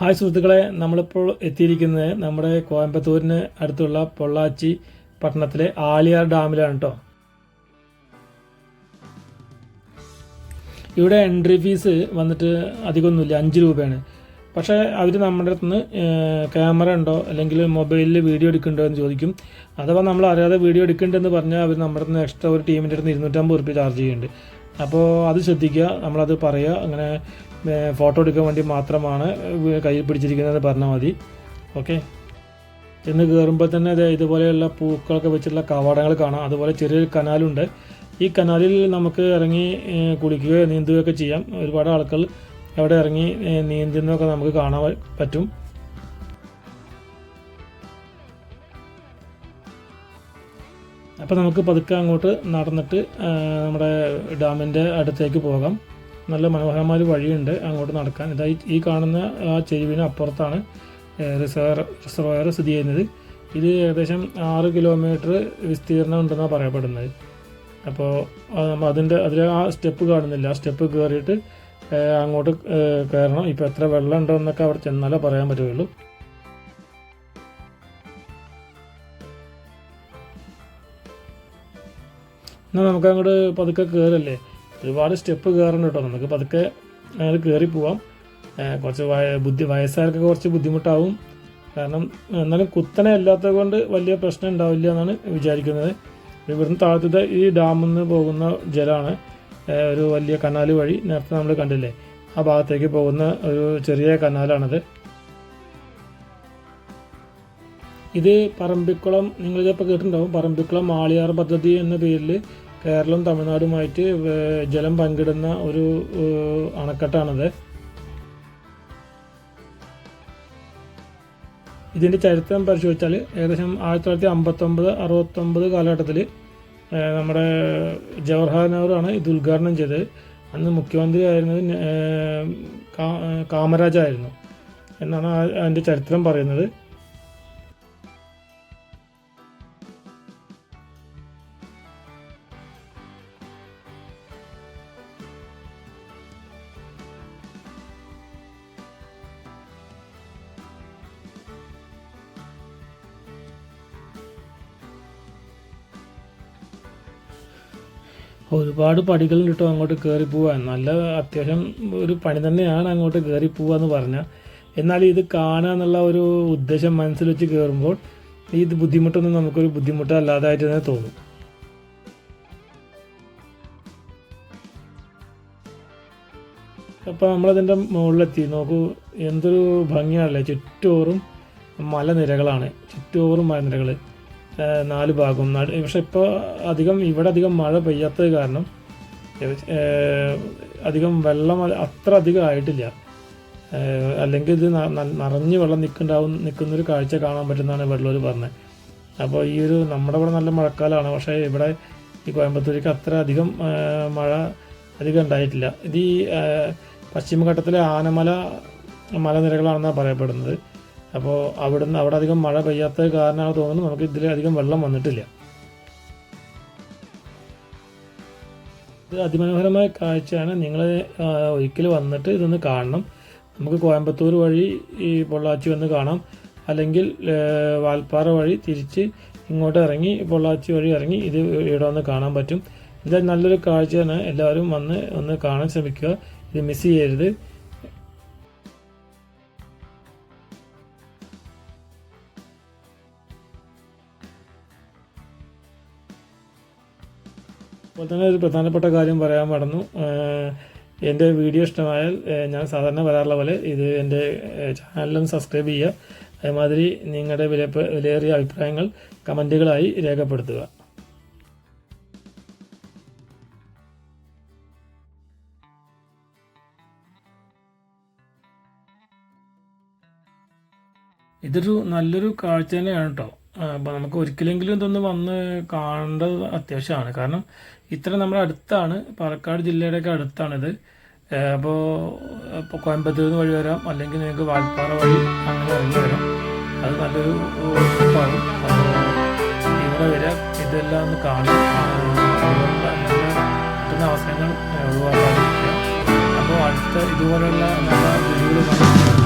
Hi സുഹൃത്തുക്കളെ നമ്മളിപ്പോൾ എത്തിയിരിക്കുന്നത് നമ്മുടെ കോയമ്പത്തൂരിന് അടുത്തുള്ള പൊള്ളാച്ചി പട്ടണത്തിലെ ആലിയാർ ഡാമിലാണ് കേട്ടോ ഇവിടെ എൻട്രി ഫീസ് വന്നിട്ട് അധികമൊന്നുമില്ല അഞ്ച് രൂപയാണ്. പക്ഷേ അവർ നമ്മുടെ അടുത്ത് ക്യാമറ ഉണ്ടോ അല്ലെങ്കിൽ മൊബൈലിൽ വീഡിയോ എടുക്കുന്നുണ്ടോ എന്ന് ചോദിക്കും. അഥവാ നമ്മൾ അറിയാതെ വീഡിയോ എടുക്കുന്നുണ്ടെന്ന് പറഞ്ഞാൽ അവർ നമ്മുടെ അടുത്ത് എക്സ്ട്രാ ഒരു ടീമിന്റെ അടുത്ത് ഇരുന്നൂറ്റമ്പത് റുപ്യ ചാർജ് ചെയ്യുന്നുണ്ട്. അപ്പോൾ അത് ശ്രദ്ധിക്കുക നമ്മളത് പറയുക അങ്ങനെ ഫോട്ടോ എടുക്കാൻ വേണ്ടി മാത്രമാണ് കയ്യിൽ പിടിച്ചിരിക്കുന്നത് പറഞ്ഞാൽ മതി. ഓക്കെ? ചെന്ന് കയറുമ്പോൾ തന്നെ ഇതുപോലെയുള്ള പൂക്കളൊക്കെ വെച്ചിട്ടുള്ള കവാടങ്ങൾ കാണാം. അതുപോലെ ചെറിയൊരു കനാലുണ്ട്. ഈ കനാലിൽ നമുക്ക് ഇറങ്ങി കുളിക്കുകയോ നീന്തുകയൊക്കെ ചെയ്യാം. ഒരുപാട് ആൾക്കൾ അവിടെ ഇറങ്ങി നീന്തുന്നതൊക്കെ നമുക്ക് കാണാൻ പറ്റും. അപ്പോൾ നമുക്ക് പതുക്കെ അങ്ങോട്ട് നടന്നിട്ട് നമ്മുടെ ഡാമിന്റെ അടുത്തേക്ക് പോകാം. നല്ല മനോഹരമായ വഴിയുണ്ട് അങ്ങോട്ട് നടക്കാൻ. ഇതാ ഈ- കാണുന്ന ആ ചെരുവിന് അപ്പുറത്താണ് റിസർവർ റിസർവയർ സ്ഥിതി ചെയ്യുന്നത്. ഇത് ഏകദേശം ആറ് കിലോമീറ്റർ വിസ്തീർണം ഉണ്ടെന്നാണ് പറയപ്പെടുന്നത്. അപ്പോൾ അതിന്റെ അതിൽ ആ സ്റ്റെപ്പ് കാണുന്നില്ല. ആ സ്റ്റെപ്പ് കയറിയിട്ട് അങ്ങോട്ട് കയറണം ഇപ്പോൾ എത്ര വെള്ളം ഉണ്ടോ എന്നൊക്കെ അവിടെ ചെന്നാലേ പറയാൻ പറ്റുകയുള്ളൂ. എന്നാൽ നമുക്ക് അങ്ങോട്ട് പതുക്കെ കയറല്ലേ ഒരുപാട് സ്റ്റെപ്പ് കയറണം കേട്ടോ. നമുക്ക് പതുക്കെ അത് കയറി പോവാം. കുറച്ച് ബുദ്ധി വയസ്സുകാർക്ക് കുറച്ച് ബുദ്ധിമുട്ടാവും. കാരണം എന്നാലും കുത്തനെ അല്ലാത്തത് കൊണ്ട് വലിയ പ്രശ്നം ഉണ്ടാവില്ല എന്നാണ് വിചാരിക്കുന്നത്. ഇവിടുന്ന് താഴത്തെ ഈ ഡാമിൽ നിന്ന് പോകുന്ന ജലമാണ് ഒരു വലിയ കനാൽ വഴി നേരത്തെ നമ്മൾ കണ്ടില്ലേ? ആ ഭാഗത്തേക്ക് പോകുന്ന ഒരു ചെറിയ കനാലാണത്. ഇത് പറമ്പിക്കുളം നിങ്ങളിതിപ്പോൾ കേട്ടിട്ടുണ്ടാവും. പറമ്പിക്കുളം ആളിയാർ പദ്ധതി എന്ന പേരിൽ കേരളം തമിഴ്നാടുമായിട്ട് ജലം പങ്കിടുന്ന ഒരു അണക്കെട്ടാണത്. ഇതിന്റെ ചരിത്രം പരിശോധിച്ചാൽ ഏകദേശം ആയിരത്തി തൊള്ളായിരത്തി അമ്പത്തൊമ്പത് അറുപത്തൊമ്പത് കാലഘട്ടത്തിൽ നമ്മുടെ ജവഹർലാൽ നെഹ്റുവാണ് ഇത് ഉദ്ഘാടനം ചെയ്തത്. അന്ന് മുഖ്യമന്ത്രി ആയിരുന്നത് കാമരാജായിരുന്നു എന്നാണ് അതിന്റെ ചരിത്രം പറയുന്നത്. ഒരുപാട് പടികൾ കിട്ടും അങ്ങോട്ട് കയറി പോവാൻ. നല്ല അത്യാവശ്യം ഒരു പണി തന്നെയാണ് അങ്ങോട്ട് കയറി പോവുക പോവാന്ന് പറഞ്ഞാൽ എന്നാൽ ഇത് കാണുക എന്നുള്ള ഒരു ഉദ്ദേശം മനസ്സിൽ വെച്ച് കയറുമ്പോൾ ഇത് ബുദ്ധിമുട്ടൊന്നും നമുക്കൊരു ബുദ്ധിമുട്ടല്ലാതായിട്ട് തന്നെ തോന്നും. അപ്പോൾ നമ്മളതിന്റെ മുകളിലെത്തി. നോക്കൂ എന്തൊരു ഭംഗിയാണല്ലേ. ചുറ്റോറും മലനിരകളാണ്. ചുറ്റോറും മലനിരകൾ നാല് ഭാഗവും പക്ഷെ ഇപ്പോൾ അധികം ഇവിടെ അധികം മഴ പെയ്യാത്തത് കാരണം അധികം വെള്ളം അത്ര അധികം ആയിട്ടില്ല. അല്ലെങ്കിൽ ഇത് നിറഞ്ഞ് വെള്ളം നിൽക്കുന്നുണ്ടാവും നിൽക്കുന്നൊരു കാഴ്ച കാണാൻ പറ്റുന്നതാണ് വെള്ളൂർ പറഞ്ഞത്. അപ്പോൾ ഈ ഒരു നമ്മുടെ ഇവിടെ നല്ല മഴക്കാലമാണ്. പക്ഷേ ഇവിടെ ഈ കോയമ്പത്തൂർക്ക് അത്ര അധികം മഴ അധികം ഉണ്ടായിട്ടില്ല. ഇത് ഈ പശ്ചിമഘട്ടത്തിലെ ആനമല മലനിരകളാണെന്നാണ് പറയപ്പെടുന്നത്. അപ്പോൾ അവിടുന്ന് അവിടെ അധികം മഴ പെയ്യാത്തത് കാരണമാണ് തോന്നുന്നു നമുക്ക് ഇതിൽ അധികം വെള്ളം വന്നിട്ടില്ല. ഇത് അതിമനോഹരമായ കാഴ്ചയാണ്. നിങ്ങൾ ഒരിക്കൽ വന്നിട്ട് ഇതൊന്ന് കാണണം. നമുക്ക് കോയമ്പത്തൂർ വഴി ഈ പൊള്ളാച്ചി വന്ന് കാണാം. അല്ലെങ്കിൽ വാൽപ്പാറ വഴി തിരിച്ച് ഇങ്ങോട്ട് ഇറങ്ങി പൊള്ളാച്ചി വഴി ഇറങ്ങി ഇത് ഇവിടെ വന്ന് കാണാൻ പറ്റും. ഇത് നല്ലൊരു കാഴ്ചയാണ്. എല്ലാവരും വന്ന് ഒന്ന് കാണാൻ ശ്രമിക്കുക. ഇത് മിസ് ചെയ്യരുത്. അപ്പോൾ തന്നെ ഒരു പ്രധാനപ്പെട്ട കാര്യം പറയാൻ ഏഹ് എന്റെ വീഡിയോ ഇഷ്ടമായാൽ ഞാൻ സാധാരണ വരാറുള്ള പോലെ ഇത് എന്റെ ചാനലിലും സബ്സ്ക്രൈബ് ചെയ്യുക. അതേമാതിരി നിങ്ങളുടെ വില വിലയേറിയ അഭിപ്രായങ്ങൾ കമന്റുകളായി രേഖപ്പെടുത്തുക. ഇതൊരു നല്ലൊരു കാഴ്ച തന്നെയാണ് കേട്ടോ. അപ്പോൾ നമുക്ക് ഒരിക്കലെങ്കിലും ഇതൊന്ന് വന്ന് കാണേണ്ടത് അത്യാവശ്യമാണ്. കാരണം ഇത്ര നമ്മുടെ അടുത്താണ് പാലക്കാട് ജില്ലയുടെയൊക്കെ അടുത്താണിത്. അപ്പോൾ ഇപ്പോൾ കോയമ്പത്തൂർ നിന്ന് വഴി വരാം അല്ലെങ്കിൽ നിങ്ങൾക്ക് വാൽപ്പാറ വഴി അങ്ങനെ ഇറങ്ങി വരാം. അത് നല്ലൊരു ട്രിപ്പാകും ഇവിടെ വരാം ഇതെല്ലാം ഒന്ന് കാണും. അവസരങ്ങൾ ഒഴിവാക്കാതിരിക്കുക. അപ്പോൾ അടുത്ത ഇതുപോലുള്ള നല്ല വീഡിയോകൾ